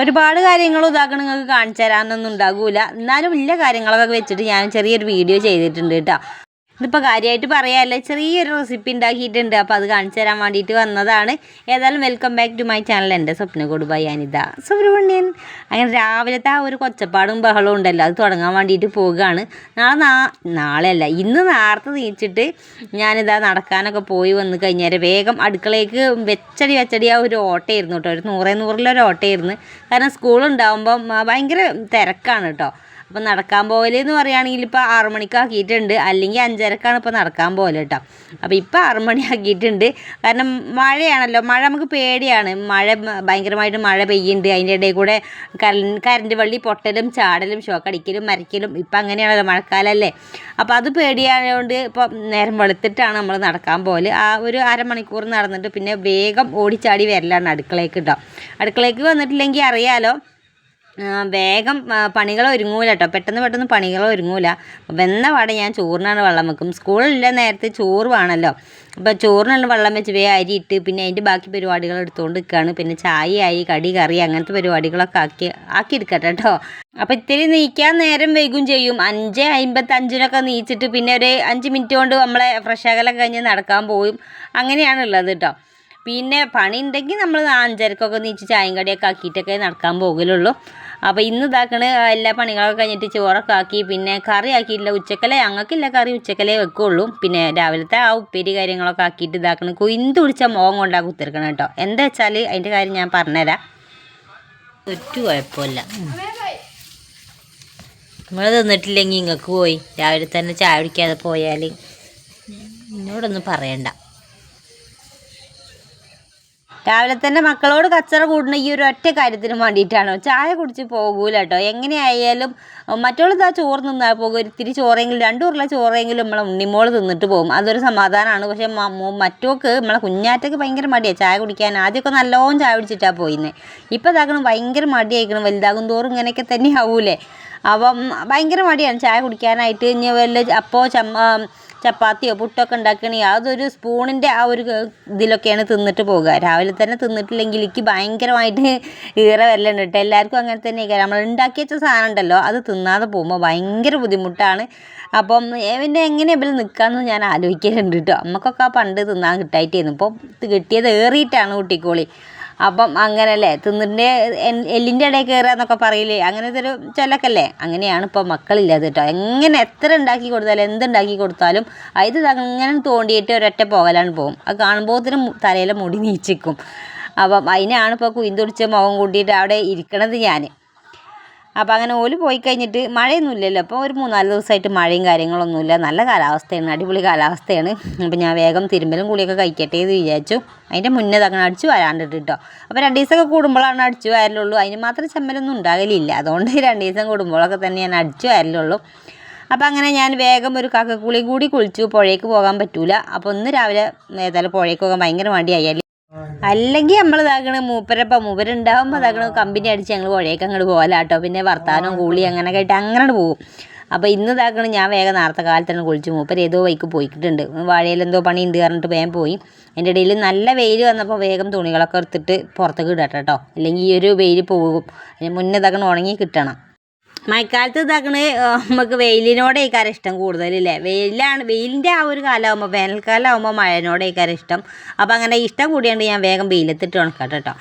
ഒരുപാട് കാര്യങ്ങൾ ഉദാഹരണം നിങ്ങൾക്ക് കാണിച്ചു തരാനൊന്നും ഉണ്ടാകൂല. എന്നാലും ഇല്ല കാര്യങ്ങളൊക്കെ വെച്ചിട്ട് ഞാൻ ചെറിയൊരു വീഡിയോ ചെയ്തിട്ടുണ്ട് കേട്ടോ. ഇതിപ്പോൾ കാര്യമായിട്ട് പറയാമല്ല ചെറിയൊരു റെസിപ്പി ഉണ്ടാക്കിയിട്ടുണ്ട് അപ്പോൾ അത് കാണിച്ചു തരാൻ വേണ്ടിയിട്ട് വന്നതാണ്. ഏതായാലും welcome back to my channel എന്റെ സ്വപ്ന കൊടുബായി അനിത. സുബ്രഹ്മണ്യൻ. അങ്ങനെ രാവിലത്തെ ആ ഒരു കൊച്ചപ്പാടും ബഹളവും ഉണ്ടല്ലോ. അത് തുടങ്ങാൻ വേണ്ടിയിട്ട് പോവുകയാണ്. നാളെ നാ നാളെയല്ല ഇന്ന് നേരത്തെ നീച്ചിട്ട് ഞാനിതാ നടക്കാനൊക്കെ പോയി വന്ന് കഴിഞ്ഞാൽ വേഗം അടുക്കളയ്ക്ക് വെച്ചടി വെച്ചടി ആ ഒരു ഓട്ടമായിരുന്നു കേട്ടോ. ഒരു നൂറേ നൂറിലൊരു ഓട്ടമായിരുന്നു കാരണം സ്കൂളുണ്ടാകുമ്പം ഭയങ്കര തിരക്കാണ് കേട്ടോ. അപ്പോൾ നടക്കാൻ പോകലെന്ന് പറയുകയാണെങ്കിൽ ഇപ്പോൾ ആറു മണിക്കാക്കിയിട്ടുണ്ട്. അല്ലെങ്കിൽ അഞ്ചരക്കാണ് ഇപ്പോൾ നടക്കാൻ പോകൽ കേട്ടോ. അപ്പോൾ ഇപ്പോൾ ആറു മണിയാക്കിയിട്ടുണ്ട്. കാരണം മഴയാണല്ലോ. മഴ നമുക്ക് പേടിയാണ്. മഴ ഭയങ്കരമായിട്ട് മഴ പെയ്യുന്നുണ്ട്. അതിന്റെ ഇടയിൽ കൂടെ കരണ്ട് വള്ളി പൊട്ടലും ചാടലും ഷോക്കടിക്കലും മരിക്കലും ഇപ്പം അങ്ങനെയാണല്ലോ മഴക്കാലമല്ലേ. അപ്പോൾ അത് പേടിയായതുകൊണ്ട് ഇപ്പോൾ നേരം വെളുത്തിട്ടാണ് നമ്മൾ നടക്കാൻ പോകൽ ആ ഒരു അരമണിക്കൂർ നടന്നിട്ട് പിന്നെ വേഗം ഓടിച്ചാടി വരലാണ് അടുക്കളയ്ക്ക് കേട്ടോ. അടുക്കളയ്ക്ക് വന്നിട്ടില്ലെങ്കിൽ അറിയാലോ വേഗം പണികൾ ഒരുങ്ങൂല കേട്ടോ പെട്ടെന്ന് പെട്ടെന്ന് പണികൾ ഒരുങ്ങൂല. വെന്ന പാടെ ഞാൻ ചോറിനാണ് വെള്ളം വെക്കും. സ്കൂളില്ല നേരത്തെ ചോറ് വേണമല്ലോ അപ്പോൾ ചോറിനാണ് വെള്ളം വെച്ച് വേ അരി ഇട്ട് പിന്നെ അതിന്റെ ബാക്കി പരിപാടികൾ എടുത്തുകൊണ്ട് നിൽക്കുകയാണ് പിന്നെ ചായയായി കടി കറി അങ്ങനത്തെ പരിപാടികളൊക്കെ ആക്കി ആക്കി എടുക്കട്ടെ കേട്ടോ അപ്പോൾ ഇത്തിരി നീക്കാൻ നേരം വൈകും ചെയ്യും. അഞ്ച് അമ്പത്തഞ്ചിനൊക്കെ നീച്ചിട്ട് പിന്നെ ഒരു അഞ്ച് മിനിറ്റ് കൊണ്ട് നമ്മളെ ഫ്രഷ് ആകലൊക്കെ കഴിഞ്ഞ് നടക്കാൻ പോകും അങ്ങനെയാണുള്ളത് കേട്ടോ പിന്നെ പണി ഉണ്ടെങ്കിൽ നമ്മൾ അഞ്ചരക്കൊക്കെ നീച്ച് ചായയും കടിയൊക്കെ ആക്കിയിട്ടൊക്കെ നടക്കാൻ പോകലുള്ളൂ. അപ്പോൾ ഇന്ന് ഇതാക്കണ എല്ലാ പണികളൊക്കെ കഴിഞ്ഞിട്ട് ചോറൊക്കെ ആക്കി പിന്നെ കറി ആക്കിയിട്ടില്ല ഉച്ചക്കലേ ഞങ്ങൾക്കില്ല കറി ഉച്ചക്കലേ വെക്കുള്ളൂ. പിന്നെ രാവിലത്തെ ആ ഉപ്പേരി കാര്യങ്ങളൊക്കെ ആക്കിയിട്ട് ഇതാക്കണം. കുയിന്ത് പിടിച്ച മുഖം കൊണ്ടാ കുത്തിരിക്കണം കേട്ടോ. എന്താ വെച്ചാൽ അതിന്റെ കാര്യം ഞാൻ പറഞ്ഞുതരാം. ഒറ്റ കുഴപ്പമില്ല. നമ്മൾ തിന്നിട്ടില്ലെങ്കിൽ ഇങ്ങക്ക് പോയി. രാവിലെ തന്നെ ചായ കുടിക്കാതെ പോയാൽ എന്നോടൊന്നും പറയണ്ട. രാവിലെ തന്നെ മക്കളോട് കച്ചറ കൂടുന്ന ഈ ഒരു ഒറ്റ കാര്യത്തിന് വേണ്ടിയിട്ടാണോ. ചായ കുടിച്ച് പോകൂല കേട്ടോ. എങ്ങനെയായാലും മറ്റുള്ള ഇതാ ചോറ് നിന്നാൽ പോകും. ഇത്തിരി ചോറെങ്കിലും രണ്ടു ഉരുള ചോറെങ്കിലും നമ്മളെ ഉണ്ണിമോൾ തിന്നിട്ട് പോകും. അതൊരു സമാധാനമാണ് പക്ഷേ മറ്റോക്ക് നമ്മളെ കുഞ്ഞാറ്റക്ക് ഭയങ്കര മടിയാണ് ചായ കുടിക്കാൻ. ആദ്യമൊക്കെ നല്ലോണം ചായ കുടിച്ചിട്ടാണ് പോയിന്ന്. ഇപ്പം ഇതാക്കണം ഭയങ്കര മടിയായിക്കണം. വലുതാകും തോറും ഇങ്ങനെയൊക്കെ തന്നെ ആവൂലേ അപ്പം ഭയങ്കര മടിയാണ് ചായ കുടിക്കാനായിട്ട്. ഇനി വല്ല അപ്പോൾ ചമ്മ ചപ്പാത്തിയോ പുട്ടൊക്കെ ഉണ്ടാക്കണേ അതൊരു സ്പൂണിന്റെ ആ ഒരു ഇതിലൊക്കെയാണ് തിന്നിട്ട് പോകുക. രാവിലെ തന്നെ തിന്നിട്ടില്ലെങ്കിൽ എനിക്ക് ഭയങ്കരമായിട്ട് ഈറ വരലുണ്ട് കേട്ടോ. എല്ലാവർക്കും അങ്ങനെ തന്നെ നമ്മൾ ഉണ്ടാക്കി വെച്ച സാധനം ഉണ്ടല്ലോ അത് തിന്നാതെ പോകുമ്പോൾ ഭയങ്കര ബുദ്ധിമുട്ടാണ്. അപ്പം എവിടെ എങ്ങനെ ഇവർ നിൽക്കാമെന്ന് ഞാൻ ആലോചിക്കലുണ്ട് കേട്ടോ. നമുക്കൊക്കെ ആ പണ്ട് തിന്നാൻ കിട്ടായിട്ടായിരുന്നു. ഇപ്പോൾ കിട്ടിയത് ഏറിയിട്ടാണ് കുട്ടിക്കോളി. അപ്പം അങ്ങനല്ലേ? തിന്നിന്റെ എല്ലിന്റെ ഇടയിൽ കയറുക എന്നൊക്കെ പറയില്ലേ? അങ്ങനത്തെ ഒരു ചൊല്ലക്കല്ലേ? അങ്ങനെയാണ് ഇപ്പോൾ മക്കളില്ലാതെ കേട്ടോ. എങ്ങനെ എത്ര ഉണ്ടാക്കി കൊടുത്താലും എന്തുണ്ടാക്കി കൊടുത്താലും അത് അങ്ങനെ തോണ്ടിയിട്ട് ഒരൊറ്റ പോകലാണ് പോകും അത് കാണുമ്പോഴത്തേനും തലയിലെ മുടി നീച്ചിക്കും. അപ്പം അതിനാണ് ഇപ്പോൾ കുയിന്തുടിച്ച് മുഖം കൂട്ടിയിട്ട് അവിടെ ഇരിക്കണത് ഞാൻ അപ്പോൾ അങ്ങനെ ഓൽ പോയി കഴിഞ്ഞിട്ട് മഴയൊന്നും ഇല്ലല്ലോ അപ്പോൾ ഒരു മൂന്നാൽ ദിവസമായിട്ട് മഴയും കാര്യങ്ങളൊന്നുമില്ല. നല്ല കാലാവസ്ഥയാണ് അടിപൊളി കാലാവസ്ഥയാണ്. അപ്പോൾ ഞാൻ വേഗം തിരുമ്പലും കൂടിയൊക്കെ കഴിക്കട്ടെ എന്ന് വിചാരിച്ചു. അതിന്റെ മുന്നേ തങ്ങനെ അടിച്ചു വരാണ്ടിട്ട് കേട്ടോ അപ്പോൾ രണ്ട് ദിവസമൊക്കെ കൂടുമ്പോഴാണ് അടിച്ചു വരലുള്ളൂ. അതിന് മാത്രം ചെമ്മലൊന്നും ഉണ്ടാകലില്ല. അതുകൊണ്ട് രണ്ട് ദിവസം കൂടുമ്പോഴൊക്കെ തന്നെ ഞാൻ അടിച്ചു വരലുള്ളൂ. അപ്പം അങ്ങനെ ഞാൻ വേഗം ഒരു കക്കക്കുളി കൂടി കുളിച്ചു. പുഴയ്ക്ക് പോകാൻ പറ്റൂല. അപ്പോൾ ഒന്ന് രാവിലെ ഏതായാലും പുഴയ്ക്ക് പോകാൻ ഭയങ്കര മടിയായി. അല്ലെങ്കിൽ നമ്മൾ ഇതാക്കണ മൂപ്പരപ്പം മൂപ്പരുണ്ടാകുമ്പോൾ ഇതാക്കണ കമ്പനി അടിച്ച് ഞങ്ങൾ പുഴയൊക്കെ അങ്ങോട്ട് പോകലാട്ടോ പിന്നെ വർത്താനം കൂളി അങ്ങനെ കേട്ട് അങ്ങനെ പോകും. അപ്പോൾ ഇന്ന് ഇതാക്കണം ഞാൻ വേഗം നേരത്തെ കാലത്ത് തന്നെ കുളിച്ചു മൂപ്പര് ഏതോ വൈക്ക് പോയിട്ടുണ്ട്. വാഴയിൽ എന്തോ പണി ഉണ്ട് പറഞ്ഞിട്ട് വേഗം പോയി. എന്റെ ഇടയിൽ നല്ല വെയിൽ വന്നപ്പോൾ വേഗം തുണികളൊക്കെ എടുത്തിട്ട് പുറത്തേക്ക് ഇടട്ടോ. കേട്ടോ അല്ലെങ്കിൽ ഈ ഒരു വെയിൽ പോകും. അതിന് മുന്നേ ഇതാക്കണം ഉണങ്ങി കിട്ടണം. മഴക്കാലത്ത് ഇതാക്കണ നമുക്ക് വെയിലിനോട് ഇക്കാരം ഇഷ്ടം കൂടുതലല്ലേ? വെയിലാണ് വെയിലിന്റെ ആ ഒരു കാലമാകുമ്പോൾ വേനൽക്കാലമാകുമ്പോൾ ആകുമ്പോൾ മഴനോട് ഇക്കാരം ഇഷ്ടം. അപ്പോൾ അങ്ങനെ ഇഷ്ടം കൂടിയാണ്ട് ഞാൻ വേഗം വെയിലത്തിട്ട് ഉണക്കട്ടെ കേട്ടോ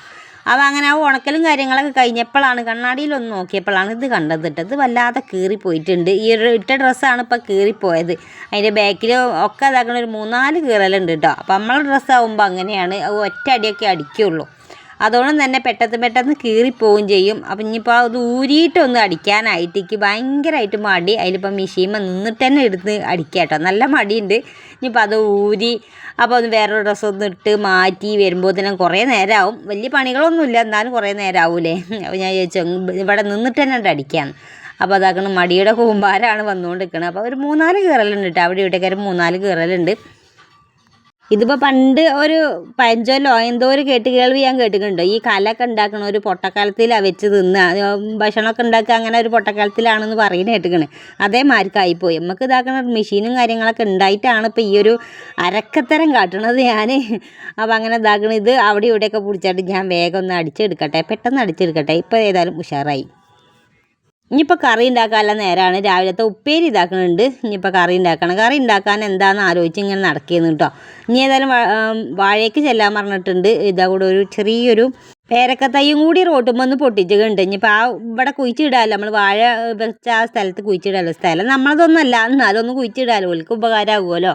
അപ്പോൾ അങ്ങനെ ആ ഉണക്കലും കാര്യങ്ങളൊക്കെ കഴിഞ്ഞപ്പോഴാണ് കണ്ണാടിയിലൊന്ന് നോക്കിയപ്പോഴാണ് ഇത് കണ്ടത് കേട്ടോ ഇത് വല്ലാതെ കീറിപ്പോയിട്ടുണ്ട്. ഈ ഒരു ഇട്ട ഡ്രസ്സാണ് ഇപ്പോൾ കീറിപ്പോയത്. അതിന്റെ ബാക്കിൽ ഒക്കെ ഇതാക്കണ ഒരു മൂന്നാൽ കീറലുണ്ട് കേട്ടോ അപ്പോൾ നമ്മളെ ഡ്രസ്സാകുമ്പോൾ അങ്ങനെയാണ് ഒറ്റ അടിയൊക്കെ അടിക്കുള്ളൂ. അതുകൊണ്ട് തന്നെ പെട്ടെന്ന് പെട്ടെന്ന് കീറിപ്പോവും ചെയ്യും. അപ്പം ഇനിയിപ്പോൾ അത് ഊരിയിട്ടൊന്ന് അടിക്കാനായിട്ട് എനിക്ക് ഭയങ്കരമായിട്ട് മടി. അതിലിപ്പോൾ മിഷീമ നിന്നിട്ട് തന്നെ എടുത്ത് അടിക്കുക കേട്ടോ നല്ല മടിയുണ്ട്. ഇനിയിപ്പോൾ അത് ഊരി അപ്പോൾ ഒന്ന് വേറൊരു ഡ്രസ്സ് ഒന്ന് ഇട്ട് മാറ്റി വരുമ്പോൾ തന്നെ കുറേ നേരമാവും വലിയ പണികളൊന്നുമില്ല. എന്നാലും കുറേ നേരം ആവൂലേ അപ്പോൾ ഞാൻ ചോദിച്ചു ഇവിടെ നിന്നിട്ട് തന്നെ ഉണ്ട് അടിക്കാന്ന് അപ്പോൾ അതാക്കണം മടിയുടെ കൂമ്പാരാണ് വന്നുകൊണ്ട് നിൽക്കുന്നത് അപ്പോൾ ഒരു മൂന്നാൽ കീറലുണ്ട് കേട്ടോ അവിടെ ഇവിടെയൊക്കെ ഒരു മൂന്നാൽ കീറലുണ്ട്. ഇതിപ്പോൾ പണ്ട് ഒരു പഴഞ്ചൊല്ലോ എന്തോ ഒരു കേട്ട് കേൾവി ഞാൻ കേട്ടിട്ടുണ്ട്. ഈ കലൊക്കെ ഉണ്ടാക്കണ ഒരു പൊട്ടക്കാലത്തിലാ വെച്ച് തിന്നുക ഭക്ഷണമൊക്കെ ഉണ്ടാക്കുക അങ്ങനെ ഒരു പൊട്ടക്കാലത്തിലാണെന്ന് പറയുന്നത് കേട്ടിക്കണ്. പോയി. നമുക്ക് ഇതാക്കണ മെഷീനും കാര്യങ്ങളൊക്കെ ഉണ്ടായിട്ടാണ് ഇപ്പോൾ ഈ ഒരു അരക്കത്തരം കാട്ടണത് ഞാൻ അപ്പോൾ അങ്ങനെ ഇതാക്കണ. ഇത് അവിടെ ഇവിടെയൊക്കെ പിടിച്ചിട്ട് ഞാൻ വേഗം ഒന്ന് അടിച്ചെടുക്കട്ടെ. പെട്ടെന്ന് അടിച്ചെടുക്കട്ടെ. ഇപ്പോൾ ഏതായാലും ഉഷാറായി. ഇനിയിപ്പോൾ കറി ഉണ്ടാക്കാനുള്ള നേരമാണ് രാവിലത്തെ ഉപ്പേരി ഇതാക്കുന്നുണ്ട് ഇനിയിപ്പോൾ കറി ഉണ്ടാക്കണം. കറി ഉണ്ടാക്കാൻ എന്താണെന്ന് ആലോചിച്ച് ഇങ്ങനെ നടക്കുന്നു കേട്ടോ ഇനി ഏതായാലും വാഴയ്ക്ക് ചെല്ലാൻ പറഞ്ഞിട്ടുണ്ട്. ഇതാ കൂടെ ഒരു ചെറിയൊരു പേരക്ക തൈയും കൂടി റോട്ടുമ്പോൾ ഒന്ന് പൊട്ടിച്ചിട്ടുണ്ട്. ഇനിയിപ്പോൾ ആ ഇവിടെ കുഴിച്ചിടാമല്ലോ നമ്മൾ വാഴ വെച്ച ആ സ്ഥലത്ത് കുഴിച്ചിടാമല്ലോ സ്ഥലം നമ്മളതൊന്നുമല്ല എന്നാലും ഒന്ന് കുഴിച്ചിടാമല്ലോ ഓൽക്ക് ഉപകാരമാകുമല്ലോ.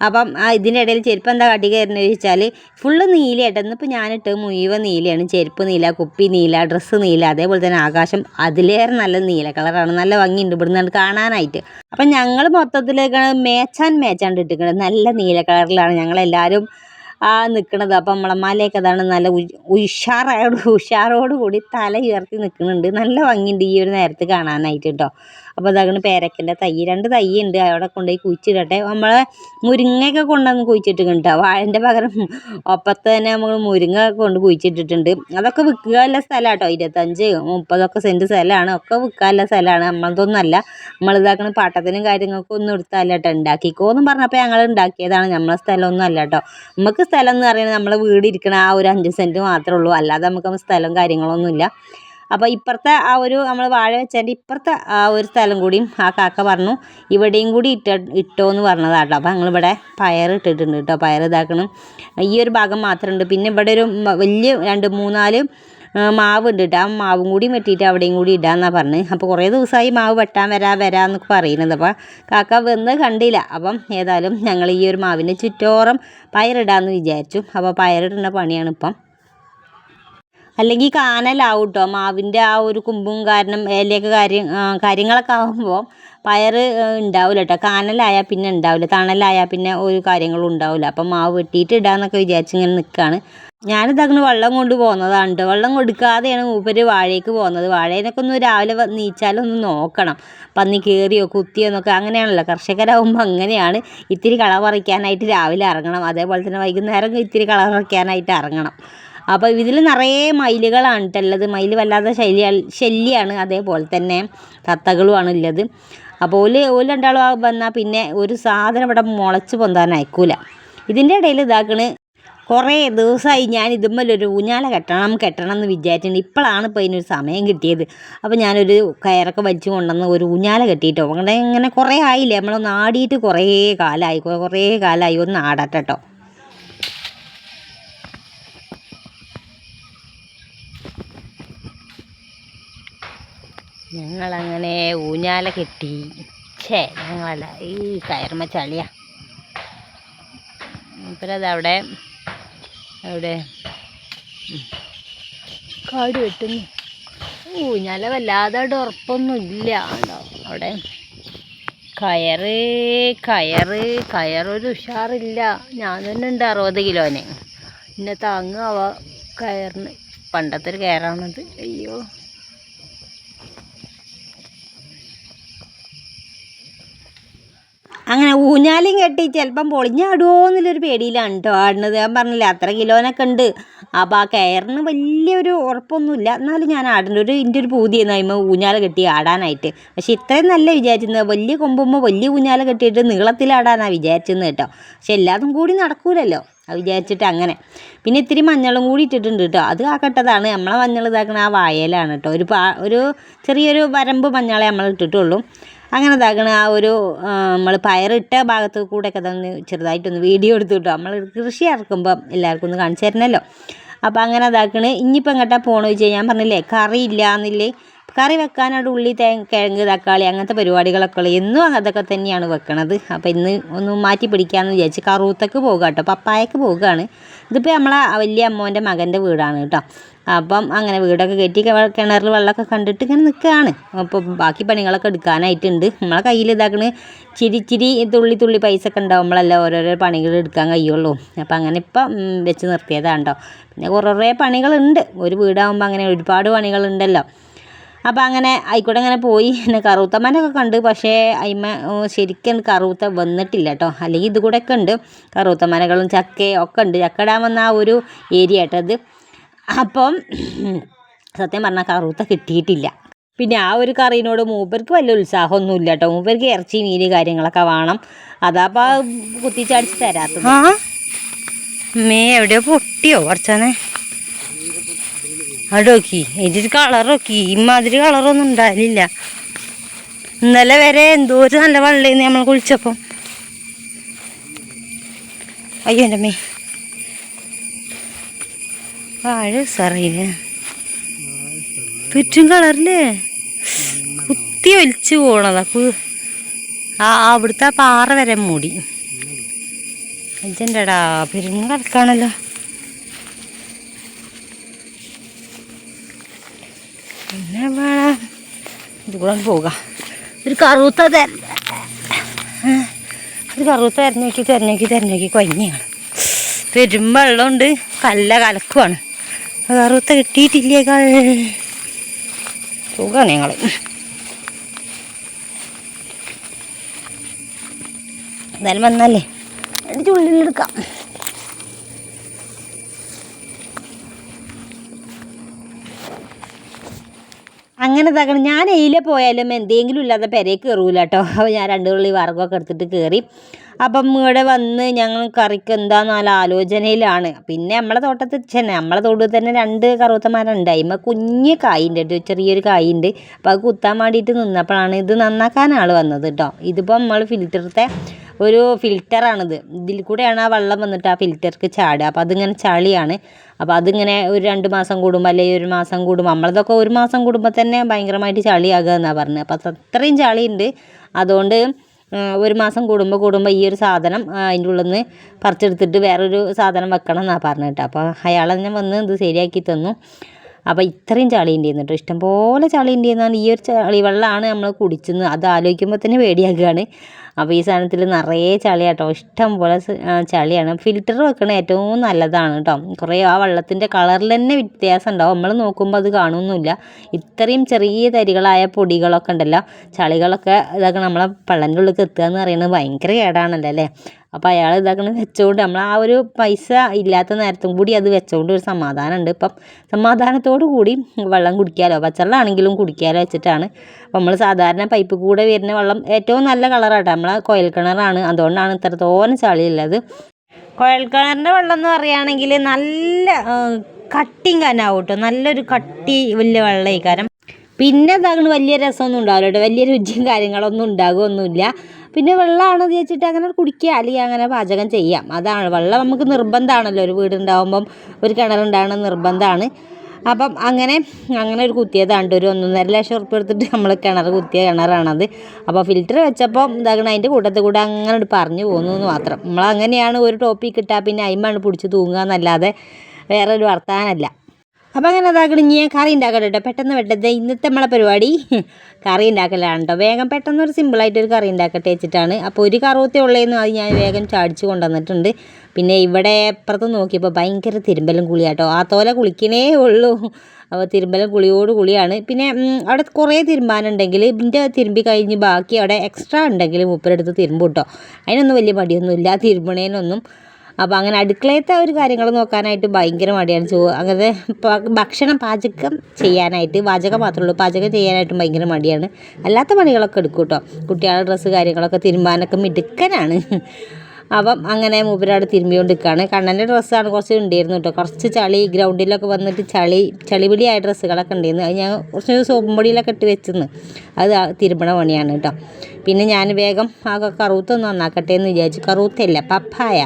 അപ്പം ആ ഇതിന്റെ ഇടയിൽ ചെരുപ്പ് എന്താ കാട്ടിക്കായിരുന്നു ചോദിച്ചാൽ ഫുള്ള് നീലയായിട്ട് ഇന്നിപ്പോൾ ഞാനിട്ട് മുഴുവൻ നീലയാണ്. ചെരുപ്പ് നീല കുപ്പി നീല ഡ്രസ്സ് നീല അതേപോലെ തന്നെ ആകാശം അതിലേറെ നല്ല നീല കളറാണ് നല്ല ഭംഗിയുണ്ട് ഇവിടുന്ന് കാണാനായിട്ട്. അപ്പം ഞങ്ങൾ മൊത്തത്തിലേക്ക് മേച്ചാൻ മേച്ചാണ്ട് ഇട്ടിരിക്കുന്നത്. നല്ല നീല കളറിലാണ് ഞങ്ങളെല്ലാവരും ആ നിൽക്കണത് അപ്പം നമ്മളെ മലയൊക്കെ അതാണ് നല്ല ഉഷാറായോട് ഉഷാറോട് കൂടി തല ഉയർത്തി നിൽക്കുന്നുണ്ട് നല്ല ഭംഗിയുണ്ട് ഈ ഒരു നേരത്ത് കാണാനായിട്ട് കേട്ടോ. അപ്പോൾ അതാണ് പേരക്കന്റെ തൈ രണ്ട് തൈ ഉണ്ട്. അവിടെ കൊണ്ടുപോയി കുഴിച്ചിടട്ടെ. നമ്മളെ മുരിങ്ങയൊക്കെ കൊണ്ടുവന്ന് കുഴിച്ചിട്ടുണ്ട് കേട്ടോ വാഴന്റെ പകരം ഒപ്പത്ത് തന്നെ നമ്മൾ മുരിങ്ങ കൊണ്ട് കുഴിച്ചിട്ടിട്ടുണ്ട്. അതൊക്കെ വിൽക്കാനുള്ള സ്ഥലമാണ് കേട്ടോ ഇരുപത്തഞ്ച് മുപ്പതൊക്കെ സെന്റ് സ്ഥലമാണ്. ഒക്കെ വിൽക്കാനുള്ള സ്ഥലമാണ്. നമ്മളതൊന്നുമല്ല. നമ്മളിതാക്കണ പാട്ടത്തിനും കാര്യങ്ങൾക്കും ഒന്നും എടുത്താല്ല കേട്ടോ. ഉണ്ടാക്കിക്കോ എന്നും പറഞ്ഞപ്പോൾ ഞങ്ങൾ ഉണ്ടാക്കിയതാണ്. നമ്മളെ സ്ഥലമൊന്നും അല്ല കേട്ടോ. നമുക്ക് സ്ഥലം എന്ന് പറയുന്നത് നമ്മളെ വീട് ഇരിക്കണ ആ ഒരു അഞ്ച് സെന്റ് മാത്രമേ ഉള്ളൂ. അല്ലാതെ നമുക്ക് സ്ഥലം കാര്യങ്ങളൊന്നുമില്ല അപ്പോൾ ഇപ്പുറത്തെ ആ ഒരു നമ്മൾ വാഴ വെച്ചതിന്റെ ഇപ്പുറത്തെ ആ ഒരു സ്ഥലം കൂടിയും ആ കാക്ക പറഞ്ഞു ഇവിടെയും കൂടി ഇട്ട ഇട്ടോ എന്ന് പറഞ്ഞതാണ് കേട്ടോ അപ്പോൾ ഞങ്ങളിവിടെ പയർ ഇട്ടിട്ടുണ്ട് കേട്ടോ. പയർ ഇതാക്കണം. ഈ ഒരു ഭാഗം മാത്രമുണ്ട്. പിന്നെ ഇവിടെ ഒരു വലിയ രണ്ട് മൂന്നാൽ മാവ് ഉണ്ട് കേട്ടോ. ആ മാവും കൂടി വെട്ടിയിട്ട് അവിടെയും കൂടി ഇടാമെന്നാണ് പറഞ്ഞത് അപ്പോൾ കുറേ ദിവസമായി മാവ് വെട്ടാൻ വരാ എന്നൊക്കെ പറയുന്നത്. അപ്പോൾ കാക്ക വന്ന് കണ്ടില്ല. അപ്പം ഏതായാലും ഞങ്ങൾ ഈ ഒരു മാവിന്റെ ചുറ്റോറം പയറിടാമെന്ന് വിചാരിച്ചു. അപ്പോൾ പയറിടുന്ന പണിയാണ് ഇപ്പം. അല്ലെങ്കിൽ കാനലാവും കേട്ടോ മാവിന്റെ ആ ഒരു കുമ്പും കാരണം ഇലയൊക്കെ കാര്യം കാര്യങ്ങളൊക്കെ ആകുമ്പോൾ പയർ ഉണ്ടാവില്ല കേട്ടോ കാനലായാൽ പിന്നെ ഉണ്ടാവില്ല തണലായാൽ പിന്നെ ഒരു കാര്യങ്ങളും ഉണ്ടാവില്ല അപ്പം മാവ് വെട്ടിയിട്ട് ഇടാന്നൊക്കെ വിചാരിച്ച് ഇങ്ങനെ നിൽക്കുകയാണ് ഞാനിതങ്ങനെ വെള്ളം കൊണ്ട് പോകുന്നതാണ് കേട്ടോ വെള്ളം കൊടുക്കാതെയാണ് മൂപ്പര് വാഴയ്ക്ക് പോകുന്നത്. വാഴേനൊക്കെ ഒന്ന് രാവിലെ നീച്ചാലൊന്ന് നോക്കണം. പന്നി കയറിയോ കുത്തിയോ എന്നൊക്കെ അങ്ങനെയാണല്ലോ. കർഷകരാകുമ്പോൾ അങ്ങനെയാണ്. ഇത്തിരി കള പറിക്കാനായിട്ട് രാവിലെ ഇറങ്ങണം. അതേപോലെ തന്നെ വൈകുന്നേരം ഇത്തിരി കള പറിക്കാനായിട്ട് ഇറങ്ങണം. അപ്പോൾ ഇതിൽ നിറയെ മയിലുകളാണ് ഉള്ളത് മയിൽ വല്ലാതെ ശല്യ ശല്യമാണ് അതേപോലെ തന്നെ. തത്തകളുമാണ് ഉള്ളത് അപ്പോൾ ഓൽ ഓൽ രണ്ടാളും വന്നാൽ പിന്നെ ഒരു സാധനം ഇവിടെ മുളച്ച് പൊന്താൻ അയക്കൂല. ഇതിന്റെ ഇടയിൽ ഇതാക്കണ് കുറേ ദിവസമായി ഞാൻ ഇതുമ്മലൊരു ഊഞ്ഞാല കെട്ടണം കെട്ടണം എന്ന് വിചാരിച്ചിട്ടുണ്ട്. ഇപ്പോഴാണ് ഇപ്പോൾ ഇതിനൊരു സമയം കിട്ടിയത്. അപ്പോൾ ഞാനൊരു കയറൊക്കെ വലിച്ചു കൊണ്ടുവന്ന് ഒരു ഊഞ്ഞാല കെട്ടിയിട്ടോ. അങ്ങനെ ഇങ്ങനെ കുറേ ആയില്ലേ? നമ്മളൊന്ന് ആടിയിട്ട് കുറേ കാലമായി കുറേ കാലമായി ഒന്ന് ആടട്ടെ കേട്ടോ ഞങ്ങളങ്ങനെ ഊഞ്ഞാല കെട്ടി. ഛേ ഞങ്ങളല്ല ഈ കയർമ ചളിയാ. അപ്പോഴതവിടെ അവിടെ കാട് വെട്ടുന്നു. ഊഞ്ഞാല വല്ലാതെ അവിടെ ഉറപ്പൊന്നും ഇല്ല ഉണ്ടോ അവിടെ കയറ് കയറ് കയറൊരു ഉഷാറില്ല. ഞാൻ തന്നെ ഉണ്ട് അറുപത് കിലോന്. എന്നെ താങ്ങാവ കയറിന്. പണ്ടത്തെ ഒരു കയറാണത്. അയ്യോ. അങ്ങനെ ഊഞ്ഞാലും കെട്ടി ചിലപ്പം പൊളിഞ്ഞാടുമോ എന്നുള്ളൊരു പേടിയിലാണ് കേട്ടോ ആടുന്നത്. ഞാൻ പറഞ്ഞില്ല അത്ര കിലോനൊക്കെ ഉണ്ട്. അപ്പോൾ ആ കയറിന് വലിയൊരു ഉറപ്പൊന്നുമില്ല. എന്നാലും ഞാൻ ആടുന്നുണ്ട് ഒരു എന്റെ ഒരു പൂതിയെന്ന് കഴിയുമ്പോൾ ഊഞ്ഞാല കെട്ടി ആടാനായിട്ട്. പക്ഷേ ഇത്രയും നല്ല വിചാരിച്ചിരുന്നത് വലിയ കൊമ്പുമ്പോൾ വലിയ ഊഞ്ഞാല കെട്ടിയിട്ട് നീളത്തിലാടാനാണ് വിചാരിച്ചിരുന്നത് കേട്ടോ പക്ഷെ എല്ലാതും കൂടി നടക്കൂലല്ലോ. അത് വിചാരിച്ചിട്ട് അങ്ങനെ. പിന്നെ ഇത്തിരി മഞ്ഞളും കൂടി ഇട്ടിട്ടുണ്ട് കേട്ടോ അത് ആക്കട്ടതാണ് നമ്മളെ മഞ്ഞൾ ഇതാക്കണ ആ വായലാണ് കേട്ടോ ഒരു പാ ഒരു ചെറിയൊരു വരമ്പ് മഞ്ഞളെ നമ്മൾ ഇട്ടിട്ടുള്ളൂ. അങ്ങനെ ഇതാക്കണ ആ ഒരു നമ്മൾ പയറിട്ട ഭാഗത്ത് കൂടെയൊക്കെ തന്നെ ചെറുതായിട്ടൊന്ന് വീഡിയോ എടുത്തു കിട്ടും നമ്മൾ കൃഷി ഇറക്കുമ്പോൾ എല്ലാവർക്കും ഒന്ന് കാണിച്ചു തരണമല്ലോ അപ്പോൾ അങ്ങനെ ഇതാക്കണ് ഇനിയിപ്പോൾ എങ്ങോട്ടാണ് പോകണമെന്ന് കഴിഞ്ഞാൽ ഞാൻ പറഞ്ഞില്ലേ കറി ഇല്ല എന്നില്ലേ കറി വെക്കാനായിട്ട് ഉള്ളി തേ കിഴങ്ങ് തക്കാളി അങ്ങനത്തെ പരിപാടികളൊക്കെ ഉള്ളത് എന്നും അതൊക്കെ തന്നെയാണ് വെക്കണത്. അപ്പോൾ ഇന്ന് ഒന്ന് മാറ്റി പിടിക്കാമെന്ന് വിചാരിച്ച് കറൂത്തക്ക് പോകുക കേട്ടോ. പപ്പായക്ക് പോവുകയാണ്. ഇതിപ്പോൾ നമ്മളെ വലിയ അമ്മോന്റെ മകന്റെ വീടാണ് കേട്ടോ. അപ്പം അങ്ങനെ വീടൊക്കെ കെട്ടി കിണറിൽ വെള്ളമൊക്കെ കണ്ടിട്ട് ഇങ്ങനെ നിൽക്കുകയാണ് അപ്പോൾ ബാക്കി പണികളൊക്കെ എടുക്കാനായിട്ടുണ്ട്. നമ്മളെ കയ്യിൽ ഇതാക്കണ് ചിരി ചിരി തുള്ളി തുള്ളി പൈസ ഒക്കെ ഉണ്ടാകുമ്പോഴല്ലേ ഓരോരോ പണികൾ എടുക്കാൻ കഴിയുള്ളൂ. അപ്പം അങ്ങനെ ഇപ്പം വെച്ച് നിർത്തിയതാണ് കേട്ടോ. പിന്നെ കുറേ പണികളുണ്ട്. ഒരു വീടാകുമ്പോൾ അങ്ങനെ ഒരുപാട് പണികളുണ്ടല്ലോ. അപ്പോൾ അങ്ങനെ ആയിക്കോട്ടെ അങ്ങനെ പോയി. പിന്നെ കറുത്തമ്മേനൊക്കെ കണ്ട് പക്ഷേ അയിമ ശരിക്കും കറുത്ത വന്നിട്ടില്ല കേട്ടോ അല്ലെങ്കിൽ ഇത് കൂടെ ഒക്കെ ഉണ്ട്. കറുത്തമ്മനകളും ചക്കയും ഒക്കെ ഉണ്ട്. ചക്ക ഇടാൻ വന്ന ആ ഒരു ഏരിയ കേട്ടോ അത് അപ്പം സത്യം പറഞ്ഞാൽ കറുത്ത കിട്ടിയിട്ടില്ല. പിന്നെ ആ ഒരു കറീനോട് മൂപ്പർക്ക് വലിയ ഉത്സാഹമൊന്നും ഇല്ല കേട്ടോ മൂപ്പർക്ക് ഇറച്ചി മീന് കാര്യങ്ങളൊക്കെ വേണം. അതാപ്പാ കുത്തിച്ചടിച്ച് തരാത്തത്. മേ എവിടെയോ പൊട്ടിയോ കുറച്ചാനെ? അവിടെ നോക്കി ഇതിൽ കളർ നോക്കി ഇമാതിരി കളറൊന്നും ഉണ്ടായില്ല ഇന്നലെ വരെ എന്തോ ഒരു നല്ല വെള്ളയിന്ന് നമ്മൾ കുളിച്ചപ്പം. അയ്യോ എന്റെ മേ വാഴ സാറിയില്ലേ തുറ്റും കളറില്ലേ? കുത്തി ഒലിച്ചു പോണതാ. ആ അവിടുത്തെ പാറ വരെ മൂടി. അജന്റെടാ പെരുങ്ങ കിടക്കാണല്ലോ പിന്നെ വേണം ഇത് പോവുക ഒരു കറുത്ത തെര ഒരു കറുത്ത തെരഞ്ഞോക്കി തെരഞ്ഞോക്കി തെരഞ്ഞോക്കി കൊഞ്ഞാണ് പെരും വെള്ളമുണ്ട്. കല്ല കലക്കുവാണ്. കറുത്ത കിട്ടിയിട്ടില്ലേക്കാൾ സുഖമാണ് ഞങ്ങൾ എന്തായാലും വന്നല്ലേ? അടിച്ച് അങ്ങനെ ഇതാക്കണം ഞാൻ എയിലെ പോയാലും എന്തെങ്കിലും ഇല്ലാതെ പെരയിൽ കയറൂല കേട്ടോ അപ്പോൾ ഞാൻ രണ്ട് പുള്ളി വർഗമൊക്കെ എടുത്തിട്ട് കയറി അപ്പം ഇവിടെ വന്ന് ഞങ്ങൾ കറിക്ക് എന്താന്ന് നല്ല ആലോചനയിലാണ്. പിന്നെ നമ്മളെ തോട്ടത്തിൽ തന്നെ നമ്മളെ തോട്ടത്തിൽ തന്നെ രണ്ട് കറുത്തമാരുണ്ട്. അതിമ്മ കുഞ്ഞ് കായുണ്ട് ഒരു ചെറിയൊരു കായുണ്ട്. അപ്പോൾ അത് കുത്താൻ വേണ്ടിയിട്ട് നിന്നപ്പോഴാണ് ഇത് നന്നാക്കാൻ വന്നത് കേട്ടോ. ഇതിപ്പോൾ നമ്മൾ ഫിൽറ്ററത്തെ ഒരു ഫിൽറ്ററാണിത് ഇതിൽ കൂടെയാണ് ആ വെള്ളം വന്നിട്ട് ആ ഫിൽറ്റർക്ക് ചാടുക. അപ്പോൾ അതിങ്ങനെ ചളിയാണ്. അപ്പോൾ അതിങ്ങനെ ഒരു രണ്ട് മാസം കൂടുമ്പോൾ അല്ലെങ്കിൽ ഒരു മാസം കൂടുമ്പോൾ നമ്മളതൊക്കെ ഒരു മാസം കൂടുമ്പോൾ തന്നെ ഭയങ്കരമായിട്ട് ചളിയാകുക എന്നാണ് പറഞ്ഞത്. അപ്പോൾ അത്രയും ചളിയുണ്ട്. അതുകൊണ്ട് ഒരു മാസം കൂടുമ്പോൾ കൂടുമ്പോൾ ഈ ഒരു സാധനം അതിന്റെ ഉള്ളിൽ നിന്ന് പറിച്ചെടുത്തിട്ട് വേറൊരു സാധനം വെക്കണം എന്നാണ് പറഞ്ഞിട്ട് അപ്പോൾ അയാൾ തന്നെ വന്ന് ഇത് ശരിയാക്കി തന്നു. അപ്പോൾ ഇത്രയും ചളി ഉണ്ടായിരുന്നു കേട്ടോ. ഇഷ്ടംപോലെ ചളി ഉണ്ടായിരുന്നാണ് ഈ ഒരു ചളി വെള്ളമാണ് നമ്മൾ കുടിച്ചത് അത് ആലോചിക്കുമ്പോൾ തന്നെ പേടിയാകുകയാണ് അപ്പോൾ ഈ സാധനത്തിൽ നിറയെ ചളിയാട്ടോ. ഇഷ്ടം പോലെ ചളിയാണ്. ഫിൽറ്റർ വെക്കണ ഏറ്റവും നല്ലതാണ് കേട്ടോ കുറേ ആ വെള്ളത്തിന്റെ കളറിൽ തന്നെ വ്യത്യാസം ഉണ്ടാവും. നമ്മൾ നോക്കുമ്പോൾ അത് കാണുമൊന്നുമില്ല ഇത്രയും ചെറിയ തരികളായ പൊടികളൊക്കെ ഉണ്ടല്ലോ. ചളികളൊക്കെ ഇതൊക്കെ നമ്മളെ പള്ളന്റെ ഉള്ളിൽ എത്തുക എന്ന് പറയുന്നത് ഭയങ്കര കേടാണല്ലോ അല്ലേ? അപ്പോൾ അയാൾ ഇതാക്കണം വെച്ചുകൊണ്ട് നമ്മൾ ആ ഒരു പൈസ ഇല്ലാത്ത നേരത്തും കൂടി അത് വെച്ചുകൊണ്ട് ഒരു സമാധാനമുണ്ട് ഇപ്പം സമാധാനത്തോടു കൂടി വെള്ളം കുടിക്കാലോ. പച്ചവെള്ളമാണെങ്കിലും കുടിക്കാലോ വെച്ചിട്ടാണ്. അപ്പോൾ നമ്മൾ സാധാരണ പൈപ്പ് കൂടെ വരുന്ന വെള്ളം ഏറ്റവും നല്ല കളറാട്ടോ നമ്മളെ കുഴൽ കിണറാണ്. അതുകൊണ്ടാണ് ഇത്രത്തോളം ചളിയുള്ളത്. കുഴൽ കിണറിന്റെ വെള്ളം എന്ന് പറയുകയാണെങ്കിൽ നല്ല കട്ടിങ് കനാവും നല്ലൊരു കട്ടി വലിയ വെള്ളം കാരണം പിന്നെ ഇതാകണ വലിയ രസമൊന്നും ഉണ്ടാവില്ല വലിയ രുചിയും കാര്യങ്ങളൊന്നും ഉണ്ടാകുമൊന്നുമില്ല പിന്നെ വെള്ളമാണ് വെച്ചിട്ട് അങ്ങനെ കുടിക്കുക അല്ലെങ്കിൽ അങ്ങനെ പാചകം ചെയ്യാം. അതാണ്. വെള്ളം നമുക്ക് നിർബന്ധമാണല്ലോ. ഒരു വീടുണ്ടാകുമ്പം ഒരു കിണറുണ്ടാകണം നിർബന്ധമാണ്. അപ്പം അങ്ങനെ അങ്ങനെ ഒരു കുത്തിയതാണ് ഒരു ഒന്നൊന്നര ലക്ഷം ഉറുപ്പ് എടുത്തിട്ട് നമ്മൾ കിണർ കുത്തിയ കിണറാണത്. അപ്പോൾ ഫിൽറ്റർ വെച്ചപ്പോൾ ഇതാകണം അതിന്റെ കൂട്ടത്തിൽ കൂടെ അങ്ങനെ പറഞ്ഞു പോകുന്നു എന്ന് മാത്രം. നമ്മളങ്ങനെയാണ് ഒരു ടോപ്പിക്ക് ഇട്ടാൽ പിന്നെ അയിമാണ് പിടിച്ച് തൂങ്ങുക എന്നല്ലാതെ വേറൊരു ഒരു അപ്പം അങ്ങനെ അതാക്കണം ഞാൻ കറി ഉണ്ടാക്കട്ടെ കേട്ടോ പെട്ടെന്ന് പെട്ടെന്ന് ഇന്നത്തെ നമ്മളെ പരിപാടി. കറി ഉണ്ടാക്കലാണ് കേട്ടോ വേഗം പെട്ടെന്ന് ഒരു സിമ്പിളായിട്ട് ഒരു കറി ഉണ്ടാക്കട്ടെ വെച്ചിട്ടാണ്. അപ്പോൾ ഒരു കറുവത്തെ ഉള്ളതെന്ന് അത് ഞാൻ വേഗം ചാടിച്ച് കൊണ്ടുവന്നിട്ടുണ്ട്. പിന്നെ ഇവിടെ അപ്പുറത്ത് നോക്കിയപ്പോൾ ഭയങ്കര തിരുമ്പലും കുളിയാട്ടോ. ആ തോല കുളിക്കണേ ഉള്ളൂ. അപ്പോൾ തിരുമ്പലും കുളിയോട് കുളിയാണ് പിന്നെ അവിടെ കുറേ തിരുമ്പാനുണ്ടെങ്കിൽ ഇതിന്റെ തിരുമ്പി കഴിഞ്ഞ് ബാക്കി അവിടെ എക്സ്ട്രാ ഉണ്ടെങ്കിൽ മുപ്പരെടുത്ത് കിട്ടോ അതിനൊന്നും വലിയ മടിയൊന്നുമില്ല. തിരുമ്പണേനൊന്നും. അപ്പോൾ അങ്ങനെ അടുക്കളയത്തെ ഒരു കാര്യങ്ങൾ നോക്കാനായിട്ട് ഭയങ്കര മടിയാണ്. ചോ അങ്ങനെ ഭക്ഷണം പാചകം ചെയ്യാനായിട്ട് പാചകം മാത്രമേ ഉള്ളൂ. പാചകം ചെയ്യാനായിട്ടും ഭയങ്കര മടിയാണ്. അല്ലാത്ത പണികളൊക്കെ എടുക്കും കേട്ടോ കുട്ടികളുടെ ഡ്രസ്സ് കാര്യങ്ങളൊക്കെ തിരുമ്പാനൊക്കെ മിടുക്കനാണ്. അപ്പം അങ്ങനെ മൂപ്പരാട് തിരുമ്പിക്കൊണ്ട് നിൽക്കുകയാണ് കണ്ണന്റെ ഡ്രസ്സാണ് കുറച്ച് ഉണ്ടായിരുന്നു കേട്ടോ കുറച്ച് ചളി ഗ്രൗണ്ടിലൊക്കെ വന്നിട്ട് ചളി ചളിപിളിയായ ഡ്രസ്സുകളൊക്കെ ഉണ്ടായിരുന്നു. അത് ഞാൻ കുറച്ച് സോപ്പും പൊടിയിലൊക്കെ ഇട്ട് വെച്ചിരുന്നു. അത് തിരുമ്പണ പണിയാണ് കേട്ടോ പിന്നെ ഞാൻ വേഗം ആ കറുത്തൊന്ന് നന്നാക്കട്ടെ എന്ന് വിചാരിച്ചു. കറുത്തല്ല പപ്പായ.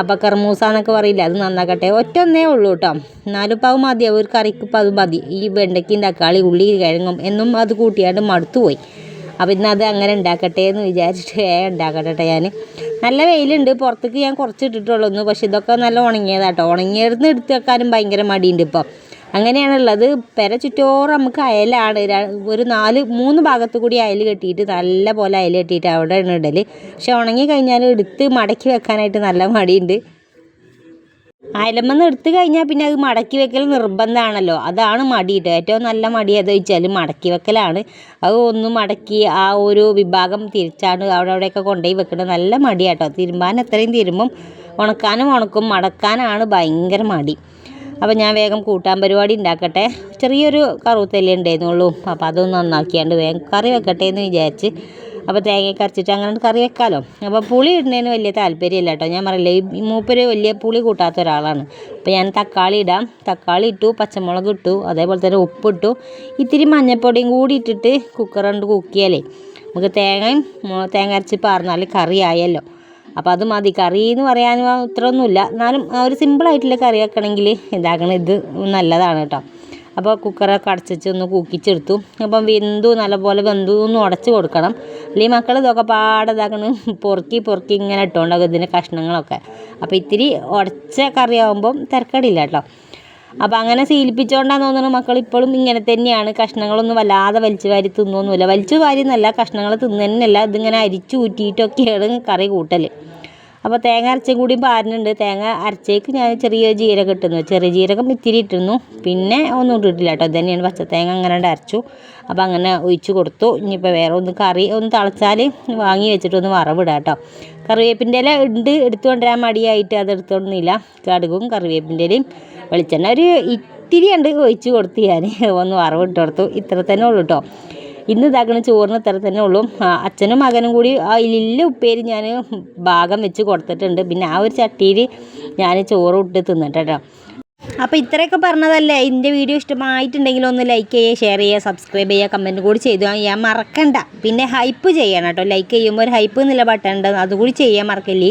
അപ്പോൾ കർമൂസ എന്നൊക്കെ പറയില്ല അത് നന്നാക്കട്ടെ. ഒറ്റ ഒന്നേ ഉള്ളൂ കേട്ടോ എന്നാലും ഇപ്പോൾ അത് മതിയാവും ഒരു കറിക്ക് ഇപ്പം അത് മതി. ഈ വെണ്ടയ്ക്കും തക്കാളി ഉള്ളി കിഴങ്ങും എന്നും അത് കൂട്ടിയാണ്ട് മടുത്തു പോയി അപ്പോൾ ഇന്ന് അത് അങ്ങനെ ഉണ്ടാക്കട്ടെ എന്ന് വിചാരിച്ചിട്ട് ഉണ്ടാക്കട്ടെ ഞാൻ നല്ല വെയിലുണ്ട് പുറത്തേക്ക് ഞാൻ കുറച്ച് ഇട്ടിട്ടുള്ളൂ പക്ഷേ ഇതൊക്കെ നല്ല ഉണങ്ങിയതാട്ടോ ഉണങ്ങിയിരുന്ന് എടുത്ത് വെക്കാനും ഭയങ്കര മടിയുണ്ട് ഇപ്പോൾ അങ്ങനെയാണുള്ളത്. പെര ചുറ്റോറും നമുക്ക് അയലാണ്. ഒരു നാല് മൂന്ന് ഭാഗത്ത് കൂടി അയൽ കെട്ടിയിട്ട് നല്ല പോലെ അയൽ കെട്ടിയിട്ട് അവിടെയാണ് ഇടൽ പക്ഷെ ഉണങ്ങി കഴിഞ്ഞാൽ എടുത്ത് മടക്കി വെക്കാനായിട്ട് നല്ല മടിയുണ്ട്. അയലമെന്ന് എടുത്തു കഴിഞ്ഞാൽ പിന്നെ അത് മടക്കി വെക്കൽ നിർബന്ധമാണല്ലോ. അതാണ് മടിയിട്ട് ഏറ്റവും നല്ല മടി ഏതാ വെച്ചാൽ മടക്കി വെക്കലാണ്. അത് ഒന്ന് മടക്കി ആ ഒരു വിഭാഗം തിരിച്ചാണ് അവിടെ അവിടെയൊക്കെ കൊണ്ടുപോയി വെക്കുന്നത് നല്ല മടിയാട്ടോ. തിരുമ്പാൻ എത്രയും തിരുമ്പും ഉണക്കാനും ഉണക്കും മടക്കാനാണ് ഭയങ്കര മടി. അപ്പോൾ ഞാൻ വേഗം കൂട്ടാൻ പരിപാടി ഉണ്ടാക്കട്ടെ. ചെറിയൊരു കറുത്തല്ലേ ഉണ്ടായിരുന്നുള്ളൂ. അപ്പോൾ അതൊന്ന് നന്നാക്കിയാണ്ട് വേഗം കറി വെക്കട്ടെ എന്ന് വിചാരിച്ച്. അപ്പോൾ തേങ്ങയൊക്കെ അരച്ചിട്ട് അങ്ങനെ കറി വെക്കാമല്ലോ അപ്പോൾ പുളി ഇടുന്നതിന് വലിയ താല്പര്യമില്ല കേട്ടോ. ഞാൻ പറയില്ല ഈ മൂപ്പര് വലിയ പുളി കൂട്ടാത്ത ഒരാളാണ്. അപ്പോൾ ഞാൻ തക്കാളി ഇടാം. തക്കാളി ഇട്ടു പച്ചമുളക് ഇട്ടു അതേപോലെ തന്നെ ഉപ്പ് ഇട്ടു. ഇത്തിരി മഞ്ഞൾപ്പൊടിയും കൂടി ഇട്ടിട്ട് കുക്കർ കൊണ്ട് കുക്കിയാലേ നമുക്ക് തേങ്ങയും തേങ്ങ അരച്ച് പാർന്നാൽ കറി ആയല്ലോ. അപ്പോൾ അത് മതി. കറി എന്ന് പറയാൻ ഇത്രയൊന്നുമില്ല എന്നാലും ഒരു സിമ്പിളായിട്ടുള്ള കറി വെക്കണമെങ്കിൽ ഇതാക്കണം ഇത് നല്ലതാണ് കേട്ടോ. അപ്പോൾ കുക്കറൊക്കെ അടച്ചിട്ട് ഒന്ന് കൂക്കിച്ചെടുത്തു. അപ്പം വെന്തു നല്ലപോലെ വെന്തു ഒന്ന് ഉടച്ച് കൊടുക്കണം. അല്ലെങ്കിൽ മക്കൾ ഇതൊക്കെ പാടെ ഇതാക്കണം പൊറുക്കി പൊറുക്കി ഇങ്ങനെ ഇട്ടുകൊണ്ടാകും ഇതിന്റെ കഷ്ണങ്ങളൊക്കെ. അപ്പോൾ ഇത്തിരി ഉടച്ച കറിയാവുമ്പം തിരക്കടില്ല കേട്ടോ. അപ്പോൾ അങ്ങനെ ശീലിപ്പിച്ചുകൊണ്ടാന്ന് തോന്നുന്നത് മക്കൾ ഇപ്പോഴും ഇങ്ങനെ തന്നെയാണ്. കഷ്ണങ്ങളൊന്നും വല്ലാതെ വലിച്ചു വാരി തിന്നൊന്നുമില്ല. വലിച്ചു വാരി എന്നല്ല കഷ്ണങ്ങൾ തിന്നുന്നതന്നെയല്ല ഇതിങ്ങനെ അരിച്ചു ഊറ്റിയിട്ടൊക്കെയാണ് കറി കൂട്ടൽ അപ്പോൾ തേങ്ങ അരച്ചും കൂടി പാരുന്നുണ്ട്. തേങ്ങ അരച്ചേക്ക് ഞാൻ ചെറിയ ജീരകം ഇട്ടുന്നു ചെറിയ ജീരകം ഇത്തിരി ഇട്ടിരുന്നു. പിന്നെ ഒന്നും ഇട്ടിട്ടില്ല കേട്ടോ. തന്നെയാണ് പച്ച തേങ്ങ അങ്ങനെ അരച്ചു. അപ്പോൾ അങ്ങനെ ഒഴിച്ച് കൊടുത്തു. ഇനിയിപ്പോൾ വേറെ ഒന്ന് കറി ഒന്ന് തിളച്ചാൽ വാങ്ങി വെച്ചിട്ട് ഒന്ന് വറവിടാം കേട്ടോ. കറിവേപ്പിന്റെ ഇല ഉണ്ട് എടുത്തു കൊണ്ടുവരാൻ മടിയായിട്ട് അത് എടുത്തോണ്ടില്ല കടുകും കറിവേപ്പിന്റെ ഇലയും വെളിച്ചെണ്ണ. ഒരു ഇത്തിരി ഉണ്ട് ഒഴിച്ച് കൊടുത്ത് ഞാൻ ഒന്ന് വറവിട്ട് കൊടുത്തു. ഇത്ര തന്നെ ഉള്ളൂ കേട്ടോ. ഇന്ന് ഇതാക്കണ ചോറിന് ഇത്ര തന്നെ ഉള്ളൂ. അച്ഛനും മകനും കൂടി ആ ഇല്ല ഉപ്പേരി ഞാൻ ഭാഗം വെച്ച് കൊടുത്തിട്ടുണ്ട്. പിന്നെ ആ ഒരു ചട്ടിയിൽ ഞാൻ ചോറ് ഇട്ട് തിന്നിട്ട് അപ്പോൾ ഇത്രയൊക്കെ പറഞ്ഞതല്ലേ? എന്റെ വീഡിയോ ഇഷ്ടമായിട്ടുണ്ടെങ്കിൽ ഒന്ന് ലൈക്ക് ചെയ്യുക ഷെയർ ചെയ്യുക സബ്സ്ക്രൈബ് ചെയ്യുക കമന്റ് കൂടി ചെയ്തു. ഞാൻ മറക്കണ്ട. പിന്നെ ഹൈപ്പ് ചെയ്യണം കേട്ടോ. ലൈക്ക് ചെയ്യുമ്പോൾ ഒരു ഹൈപ്പ് എന്നുള്ള ബട്ടൺ അതുകൂടി ചെയ്യാൻ മറക്കല്ലേ?